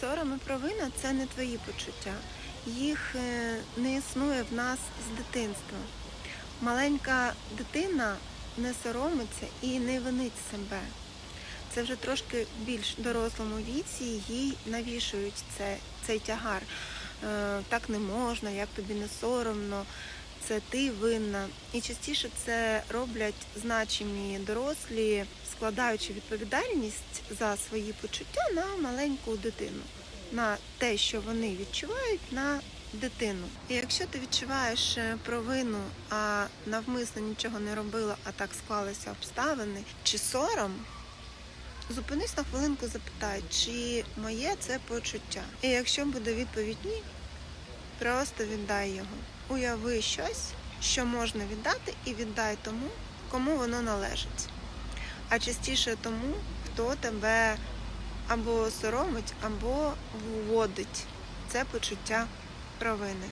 Сором і провина це не твої почуття. Їх е, не існує в нас з дитинства. Маленька дитина не соромиться і не винить себе. Це вже трошки більш дорослому віці їй навішують це, цей тягар. Е, так не можна, як тобі не соромно, це ти винна. І частіше це роблять значимі дорослі, складаючи відповідальність за свої почуття на маленьку дитину, на те, що вони відчувають на дитину. І якщо ти відчуваєш е, провину, а навмисно нічого не робила, а так склалися обставини, чи сором, зупинись на хвилинку, запитай, чи моє це почуття. І якщо буде відповідь ні, просто віддай його. Уяви щось, що можна віддати, і віддай тому, кому воно належить. А частіше тому, хто тебе або соромить, або вводить це почуття провини.